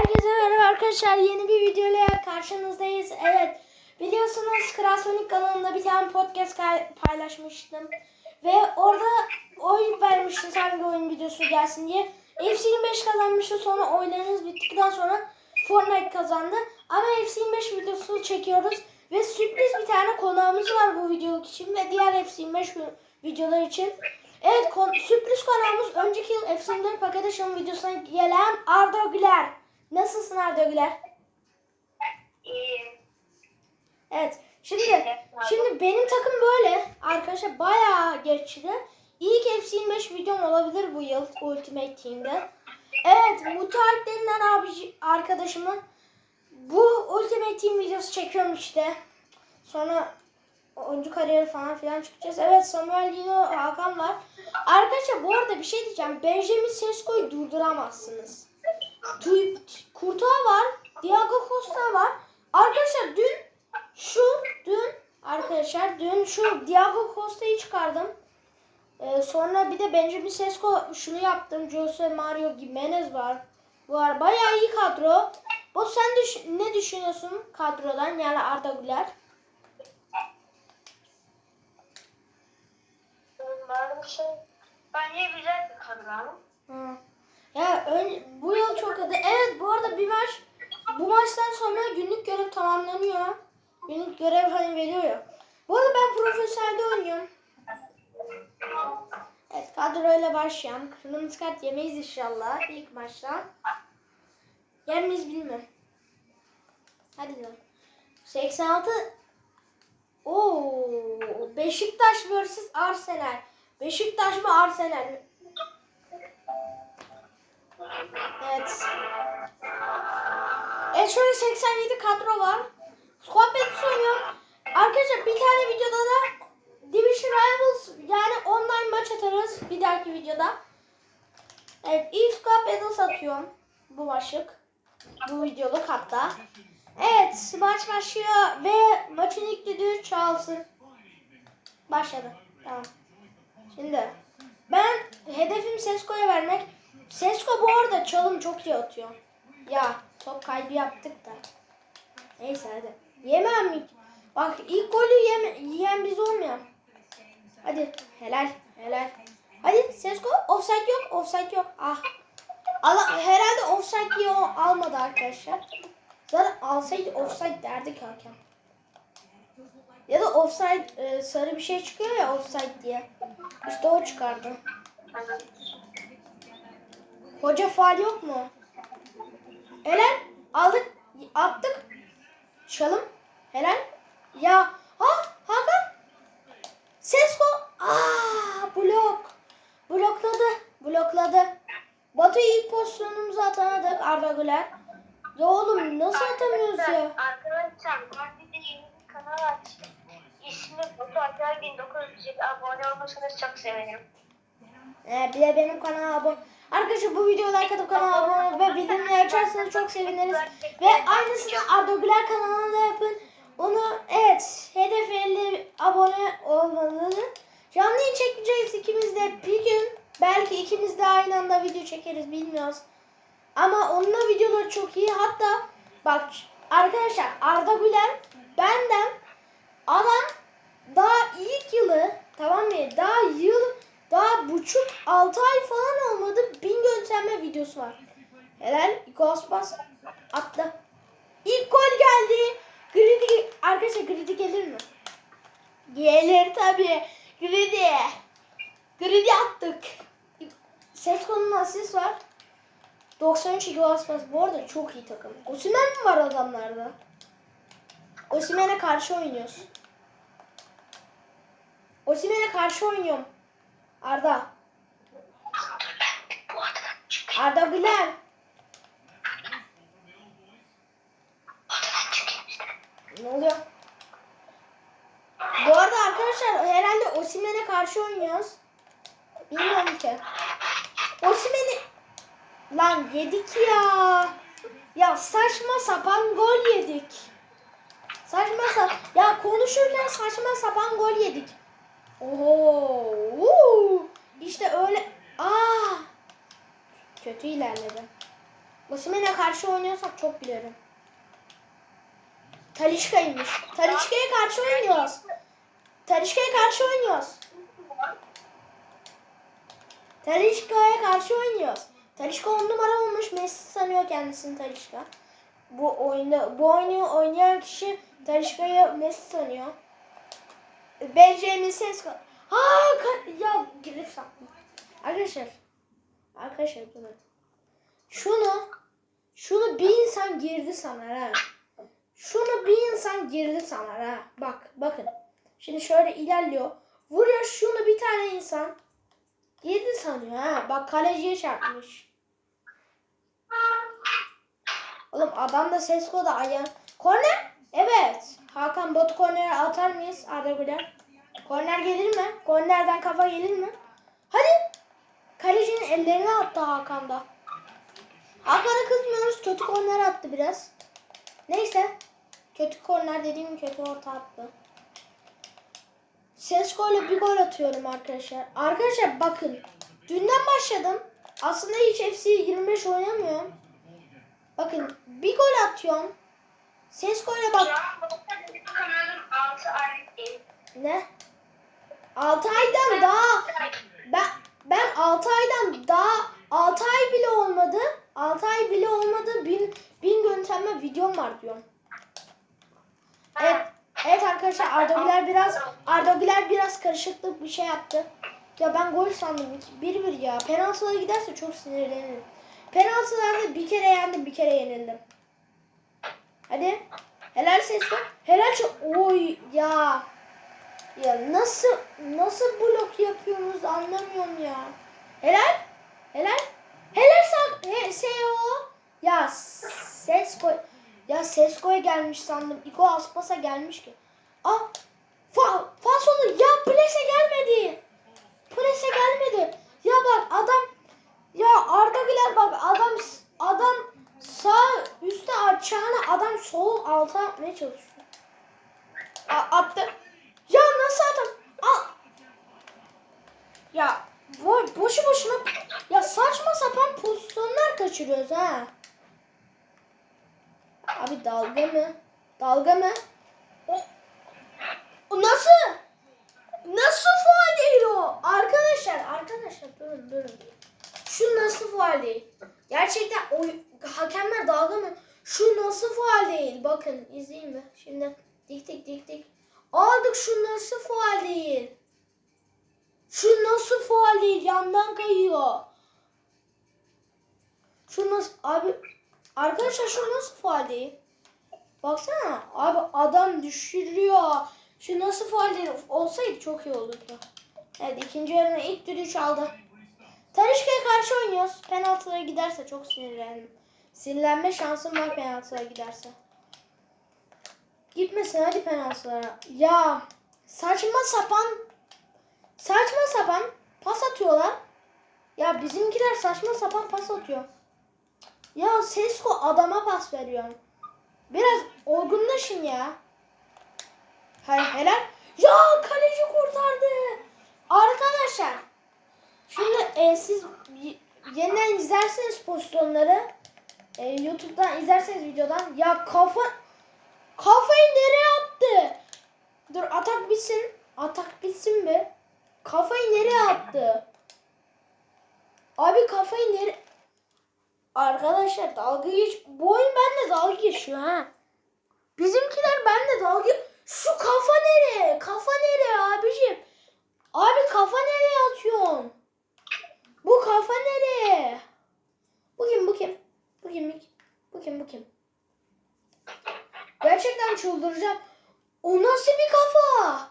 Herkese merhaba arkadaşlar. Yeni bir videoyla karşınızdayız. Evet. Biliyorsunuz Krasonic kanalında bir tane podcast paylaşmıştım. Ve orada oy vermiştiniz hangi oyun videosu gelsin diye. FC25 kazanmıştı. Sonra oylarınız bittikten sonra Fortnite kazandı. Ama FC25 videosu çekiyoruz. Ve sürpriz bir tane konuğumuz var bu videoluk için ve diğer FC25 vi- videolar için. Evet kon- sürpriz konuğumuz önceki yıl FC24 paket Show videosuna gelen Arda Güler. Nasılsın Arda Güler? İyi. Evet. Şimdi şimdi benim takım böyle. Arkadaşlar bayağı geçti. İlk FC25 videom olabilir bu yıl Ultimate Team'de. Evet, Mutalip denilen abi arkadaşımın bu Ultimate Team videosu çekiyorum işte. Sonra oyuncu kariyeri falan filan çıkacağız. Evet Samuel Lino Hakan var. Arkadaşlar bu arada bir şey diyeceğim. Benjamin Sesko'yu durduramazsınız. Tuy Kurtuğa var. Diego Costa var. Arkadaşlar dün şu dün arkadaşlar dün şu Diego Costa'yı çıkardım. Ee, sonra bir de Benjamin Sesko şunu yaptım. Jose Mario Gimenez var. Var. Bayağı iyi kadro. Bu sen düş- ne düşünüyorsun kadrodan yani Arda Güler? Ben bir şey... Bence güzel bir kadro. Hı. Ya ön, bu yıl çok adı. Evet bu arada bir maç bu maçtan sonra günlük görev tamamlanıyor. Günlük görev hani veriyor ya. Bu arada ben profesyonelde oynuyorum. Evet kadroyla başlayalım. Kırmızı kart yemeyiz inşallah ilk maçta. Yer miyiz bilmiyorum. Hadi lan. 86 Oo Beşiktaş vs Arsenal. Beşiktaş mı Arsenal? Evet. Evet şöyle 87 kadro var. Squad oynuyor. Arkadaşlar bir tane videoda da Division Rivals yani online maç atarız bir dahaki videoda. Evet ilk Squad Battles atıyorum. Bu maçlık. Bu videoluk hatta. Evet maç başlıyor ve maçın ilk düdüğü çalsın. Başladı. Tamam. Şimdi ben hedefim Sesko'ya vermek. Sesko bu arada çalım çok iyi atıyor. Ya top kaybı yaptık da. Neyse hadi. Yemem mi? Bak ilk golü yeme, yiyen biz olmayalım. Hadi helal helal. Hadi Sesko offside yok offside yok. Ah. Ala, herhalde offside diye almadı arkadaşlar. Zaten alsaydı offside derdik hakem. Ya da offside e, sarı bir şey çıkıyor ya offside diye. İşte o çıkardı. Hoca faal yok mu? Helal. Aldık. Attık. Çalım. Helal. Ya. Ha Hakan. Sesko. Aa blok. Blokladı. Blokladı. Batu ilk pozisyonumuzu atamadık Arda Güler. Ya oğlum nasıl atamıyoruz ya? Arkadaşlar ben bir de yeni bir kanal açtım. İsmi Batu Alper 1900 abone olursanız çok sevinirim. Ee, bir de benim kanala abone. Arkadaşlar bu videoya like atıp kanala abone olup ve bildirimleri açarsanız çok seviniriz. Ve aynısını Arda Güler kanalına da yapın. Onu evet hedef 50 abone olmalı. Canlı yayın çekeceğiz ikimiz de bir gün. Belki ikimiz de aynı anda video çekeriz bilmiyoruz. Ama onunla videoları çok iyi. Hatta bak arkadaşlar Arda Güler benden adam daha ilk yılı tamam mı? Daha yıl daha buçuk altı ay falan olmadı. Bin gönderme videosu var. Helal. Ghostbus atla. İlk gol geldi. Gridi arkadaşlar Gridi gelir mi? Gelir tabii. Gridi. Gridi attık. Ses konunun asist var. 93 Ghostbus bu arada çok iyi takım. Osimhen mi var adamlarda? Osimhen'e karşı oynuyoruz. Osimhen'e karşı oynuyorum. Arda. Arda Güler. Ne oluyor? Bu arada arkadaşlar herhalde Osimhen'e karşı oynuyoruz. Bilmiyorum ki. Osimhen'i lan yedik ya. Ya saçma sapan gol yedik. Saçma sapan. Ya konuşurken saçma sapan gol yedik. Oho. uuu. İşte öyle. Aa. Kötü ilerledi. Osimhen'e karşı oynuyorsak çok biliyorum. Talişka'ymış. Talişka'ya karşı oynuyoruz. Talişka'ya karşı oynuyoruz. Talişka'ya karşı oynuyoruz. Talişka on numara olmuş. Messi sanıyor kendisini Talişka. Bu oyunda bu oyunu oynayan kişi Talişka'yı Messi sanıyor. Benjamin Sesko. Ha ya girip sattım. Arkadaşlar. Arkadaşlar bunu. Şunu şunu bir insan girdi sanar ha. Şunu bir insan girdi sanar ha. Bak bakın. Şimdi şöyle ilerliyor. Vuruyor şunu bir tane insan. Girdi sanıyor ha. Bak kaleciye çarpmış. Oğlum adam da Sesko da ayağı. Korner? Evet. Hakan Batu kornere atar mıyız Arda Güler? Korner gelir mi? Kornerden kafa gelir mi? Hadi. Kalecinin ellerine attı Hakan da. Hakan'a kızmıyoruz. Kötü korner attı biraz. Neyse. Kötü korner dediğim kötü orta attı. Sesko ile bir gol atıyorum arkadaşlar. Arkadaşlar bakın. Dünden başladım. Aslında hiç FC 25 oynamıyorum. Bakın bir gol atıyorum. Sesko ile bak. an benim kanalım 6 aylık değil. Ne? 6 aydan daha ben ben 6 aydan daha 6 ay bile olmadı. 6 ay bile olmadı. 1000 1000 gönderme videom var diyorum. Evet. Evet arkadaşlar Arda Güler biraz Arda Güler biraz karışıklık bir şey yaptı. Ya ben gol sandım. 1-1 ya. Penaltılara giderse çok sinirlenirim. Penaltılarda bir kere yendim, bir kere yenildim. Hadi. Helal sesle. Helal çok. Oy ya. Ya nasıl nasıl blok yapıyorsunuz anlamıyorum ya. Helal. Helal. Helal san he, Seo. Ya ses koy. Ya ses koy gelmiş sandım. İko Aspas'a gelmiş ki. Ah. Fa, fasolu ya plase gelmedi. Plase gelmedi. Ya bak adam ya Arda Güler bak adam adam sağ üstte açacağına adam sol alta atmaya çalışıyor. A, attı. Ya nasıl adam? Al. Ya bu boşu boşuna ya saçma sapan pozisyonlar kaçırıyoruz ha. Abi dalga mı? Dalga mı? O, o nasıl? Nasıl faal değil o? Arkadaşlar, arkadaşlar durun durun. Şu nasıl faal değil? Gerçekten o hakemler dalga mı? Şu nasıl faal değil? Bakın izleyin mi? Şimdi dik dik dik dik. Aldık şu nasıl faal değil? Şu nasıl faal değil? Yandan kayıyor. Şu nasıl abi arkadaşlar şu nasıl faal değil? Baksana abi adam düşürüyor. Şu nasıl faal değil? Olsaydı çok iyi olurdu. Evet ikinci yarının ilk düdüğü çaldı. Tarışka'ya karşı oynuyoruz. Penaltılara giderse çok sinirlendim. Sinirlenme şansım var penaltılara giderse. Gitmesin hadi penaltılara. Ya saçma sapan saçma sapan pas atıyorlar. Ya bizimkiler saçma sapan pas atıyor. Ya Sesko adama pas veriyor. Biraz olgunlaşın ya. Hayır helal. Ya kaleci kurtardı. Arkadaşlar. Şimdi e, siz yeniden izlerseniz pozisyonları e, YouTube'dan izlerseniz videodan ya kafa kafayı nereye attı? Dur atak bitsin. Atak bitsin be. Kafayı nereye attı? Abi kafayı nereye... Arkadaşlar dalga geç... Bu oyun benimle dalga geçiyor ha. Bizimkiler benimle dalga... Şu kafa nereye? Kafa nereye abicim? Abi kafa nereye atıyorsun? Bu kafa nereye? Bu kim bu kim? Bu kim? Bu kim bu kim? Gerçekten çıldıracağım. O nasıl bir kafa?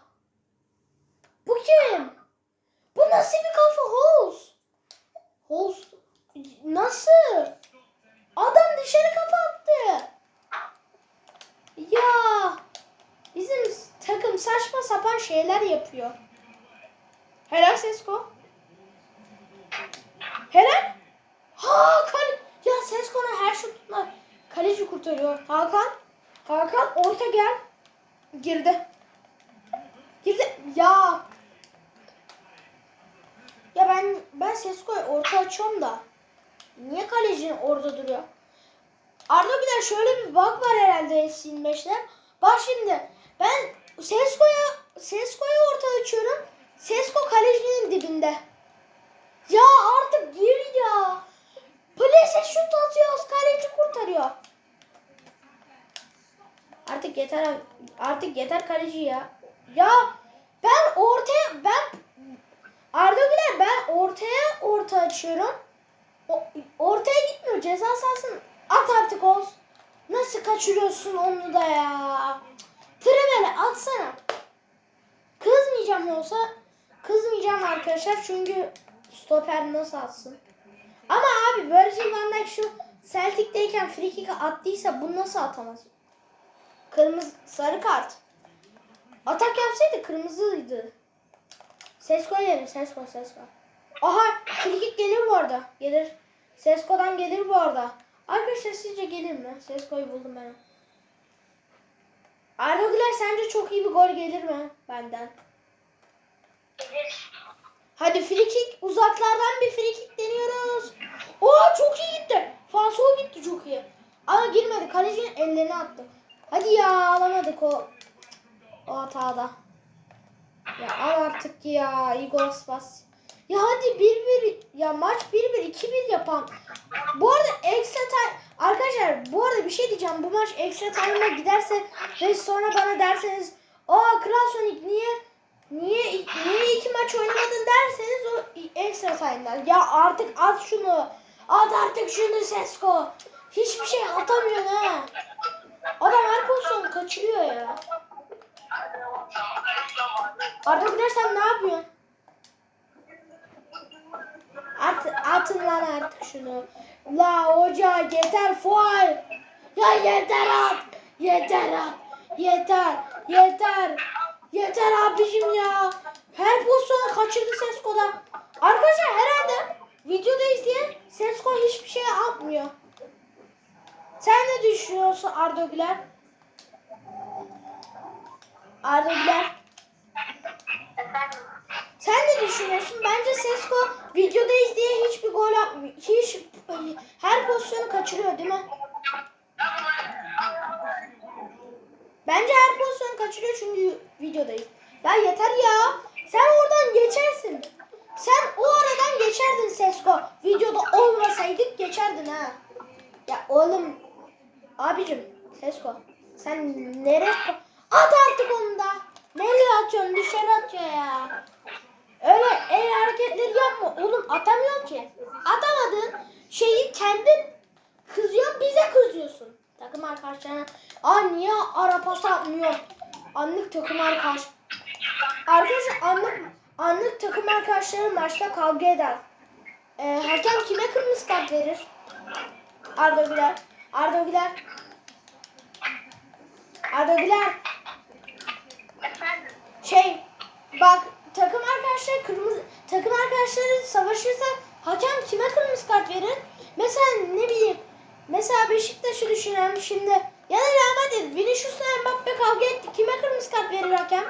Bu kim? Bu nasıl bir kafa Hols? Hols nasıl? Adam dışarı kafa attı. Ya bizim takım saçma sapan şeyler yapıyor. Helal Sesko. Helal. Ha kale. Ya Sesko'nun her şutuna kaleci kurtarıyor. Hakan. Hakan orta gel. Girdi. Girdi. Ya. Ya ben ben Sesko'yu orta açıyorum da. Niye kalecinin orada duruyor? Arda Güler şöyle bir bug var herhalde FC25'te. Bak şimdi ben Sesko'ya Sesko'ya orta açıyorum. Sesko kalecinin dibinde. Ya artık gir ya. Plase şut atıyoruz. Kaleci kurtarıyor. Artık yeter artık yeter kaleci ya. Ya ben ortaya ben Arda Güler ben ortaya orta açıyorum. O, ortaya gitmiyor ceza sahasını at artık olsun. Nasıl kaçırıyorsun onu da ya? Trivele atsana. Kızmayacağım olsa kızmayacağım arkadaşlar çünkü stoper nasıl atsın? Ama abi Virgil van Dijk şu Celtic'teyken free kick attıysa bunu nasıl atamaz? Kırmızı sarı kart. Atak yapsaydı kırmızıydı. Sesko gelir. Sesko Sesko. Aha free kick gelir bu arada. Gelir. Sesko'dan gelir bu arada. Arkadaşlar sizce gelir mi? Sesko'yu buldum ben. Arda Güler sence çok iyi bir gol gelir mi benden? Hadi free kick uzaklardan bir free kick deniyoruz. Oo çok iyi gitti. Falso gitti çok iyi. Ama girmedi. Kalecinin ellerini attı. Hadi ya alamadık o o hatada. Ya al artık ya Igor Aspas. Ya hadi 1-1 ya maç 1-1 2-1 yapan. Bu arada extra time arkadaşlar bu arada bir şey diyeceğim. Bu maç extra time'a giderse ve sonra bana derseniz aa Kral Sonic niye niye niye iki maç oynamadın derseniz o extra time'dan. Ya artık at şunu. At artık şunu Sesko. Hiçbir şey atamıyorsun ha. Adam her pozisyonu kaçırıyor ya. Arda Güler sen ne yapıyorsun? At, atın lan artık şunu. La hoca yeter faul. Ya yeter at. Yeter at. Yeter. Yeter. Yeter abicim ya. Her pozisyonu kaçırdı Sesko'da. Arkadaşlar herhalde videoda izleyen Sesko hiçbir şey atmıyor. Sen ne düşünüyorsun Arda Güler? Arda Güler. Sen ne düşünüyorsun? Bence Sesko videoda izleye hiçbir gol atmıyor. Hiç her pozisyonu kaçırıyor değil mi? Bence her pozisyonu kaçırıyor çünkü videodayız. Ya yeter ya. Sen oradan geçersin. Sen o aradan geçerdin Sesko. Videoda olmasaydık geçerdin ha. Ya oğlum abicim Sesko sen nereye at artık onu da. Nereye atıyorsun? Dışarı atıyor ya. Öyle el hareketleri yapma. Oğlum atamıyorum ki. Atamadın şeyi kendin kızıyorsun bize kızıyorsun. Takım arkadaşlarına aa niye ara pas atmıyor? Anlık takım arkadaş. Arkadaşlar anlık, anlık takım arkadaşları maçta kavga eder. Ee, hakem kime kırmızı kart verir? Arda Güler. Arda Güler. Arda Güler. Şey bak takım arkadaşları kırmızı takım arkadaşları savaşırsa hakem kime kırmızı kart verir? Mesela ne bileyim mesela Beşiktaş'ı düşünelim şimdi ya da Real Madrid Vinicius'la Mbappe kavga etti. Kime kırmızı kart verir hakem?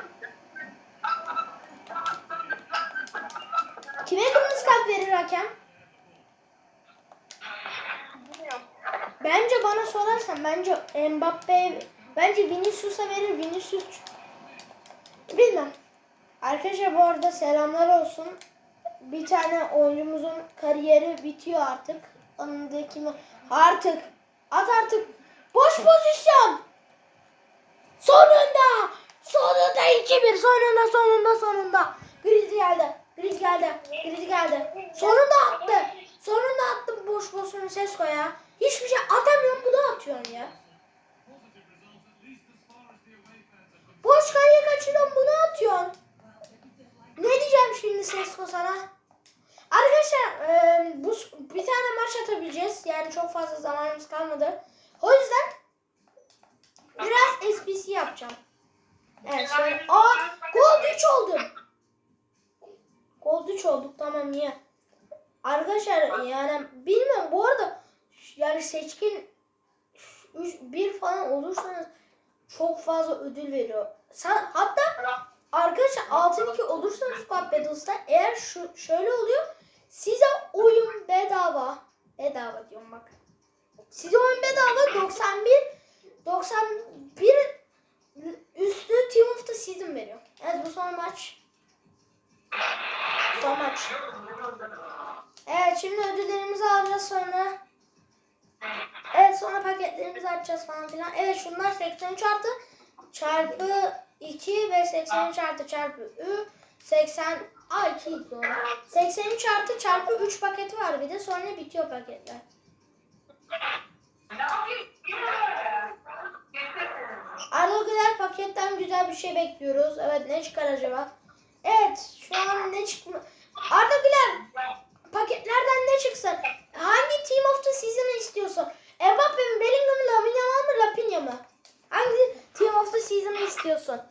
Kime kırmızı kart verir hakem? Bence bana sorarsan bence Mbappe bence Vinicius'a verir Vinicius bilmem. Arkadaşlar bu arada selamlar olsun. Bir tane oyuncumuzun kariyeri bitiyor artık. Onun da kimi artık at artık boş pozisyon. Sonunda sonunda 2-1 sonunda sonunda sonunda. Griz geldi. Griz geldi. Griz geldi. Sonunda attı. Sonunda attım boş pozisyonu Sesko ya. Hiçbir şey atamıyorum bu atıyorsun ya. Boş kaleye kaçırıyorum bunu atıyorsun. Ne diyeceğim şimdi Sesko sana? Arkadaşlar e, bu bir tane maç atabileceğiz. Yani çok fazla zamanımız kalmadı. O yüzden biraz SPC yapacağım. Evet şöyle. Aa gol 3 oldum. Gol 3 olduk tamam niye? Arkadaşlar yani bilmiyorum bu arada yani seçkin 3 1 falan olursanız çok fazla ödül veriyor. Sen hatta arkadaşlar altın 2 olursanız Squad Battles'ta eğer şu şöyle oluyor size oyun bedava. Bedava diyorum bak. Sezon bedava 91 91 üstü Team of the Season veriyor. Evet bu son maç. Son maç. Evet şimdi ödüllerimizi alacağız sonra. Evet sonra paketlerimizi açacağız falan filan. Evet şunlar 83 artı çarpı 2 ve 83 artı çarpı 3 80 A 2 doğru. 83 artı çarpı 3 paketi var bir de sonra bitiyor paketler. Arda Güler paketten güzel bir şey bekliyoruz. Evet ne çıkar acaba? Evet şu an ne çıkma... Arda Güler paketlerden ne çıksın? Hangi Team of the Season'ı istiyorsun? Mbappe mi, Bellingham mı, Lamine mı, Rafinha mı? Hangi Team of the Season'ı istiyorsun?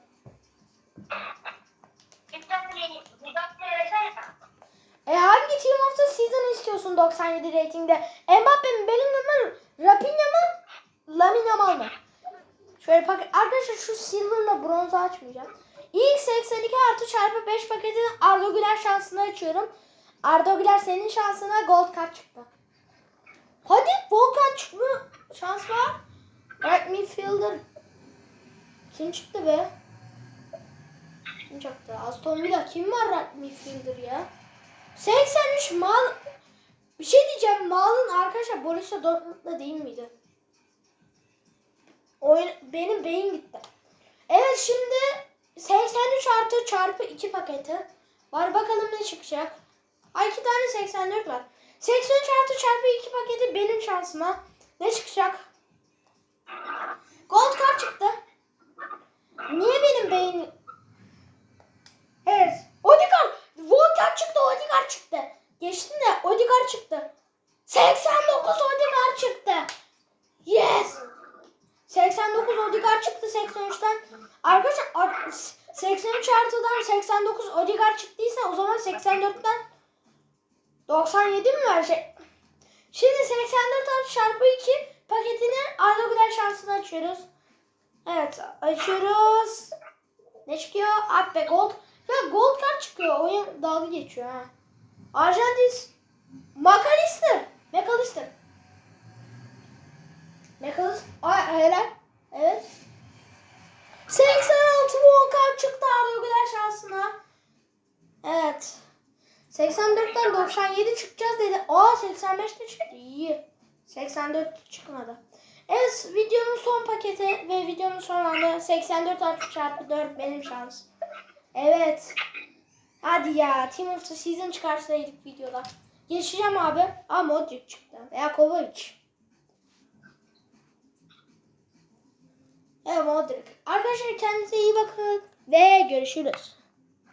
Bir tane bir tane versene. E hangi Team of the Season'ı istiyorsun 97 ratingde? Mbappe mi, Bellingham mı, Rafinha mı, Lamine Yamal mı? Şöyle paket... Arkadaşlar şu silver'la bronzu açmayacağım. İlk 82 artı çarpı 5 paketini Arda Güler şansına açıyorum. Arda Güler senin şansına gold kart çıktı. Hadi Volkan çıkma şans var. Right midfielder. Kim çıktı be? Kim çıktı? Aston Villa kim var right midfielder ya? 83 mal bir şey diyeceğim. Malın arkadaşlar Borussia Dortmund'da değil miydi? Oyun benim beyin gitti. Evet şimdi 83 artı çarpı 2 paketi var. Bakalım ne çıkacak. Ay iki tane 84 var. 83 artı çarpı 2 paketi benim şansıma. Ne çıkacak? Gold kart çıktı. Niye benim beyin... Evet. Odegaard. Volkan çıktı. Odegaard çıktı. Geçtin de Odegaard çıktı. 89 Odegaard çıktı. Yes. 89 Odegaard çıktı 83'ten. Arkadaşlar ar- 83 artıdan 89 Odegaard çıktıysa o zaman 84'ten 97 mi verecek? Şimdi 84 artı çarpı 2 paketini Arda Güler şansını açıyoruz. Evet açıyoruz. Ne çıkıyor? Abi be gold. Ya gold kart çıkıyor. Oyun dalga geçiyor ha. Arjantin. McAllister. McAllister. McAllister. Ay helal. Evet. 86 Volkan çıktı Arda Güler şansına. Evet. 84'ten 97 çıkacağız dedi. Aa 85 de çıktı. İyi. 84 çıkmadı. Evet videonun son paketi ve videonun son anı 84 artı çarpı 4 benim şans. Evet. Hadi ya Team of the Season çıkarsaydık videoda. Geçeceğim abi. Aa Modric çıktı. Veya Kovacic. Evet Modric. Arkadaşlar kendinize iyi bakın. Ve görüşürüz.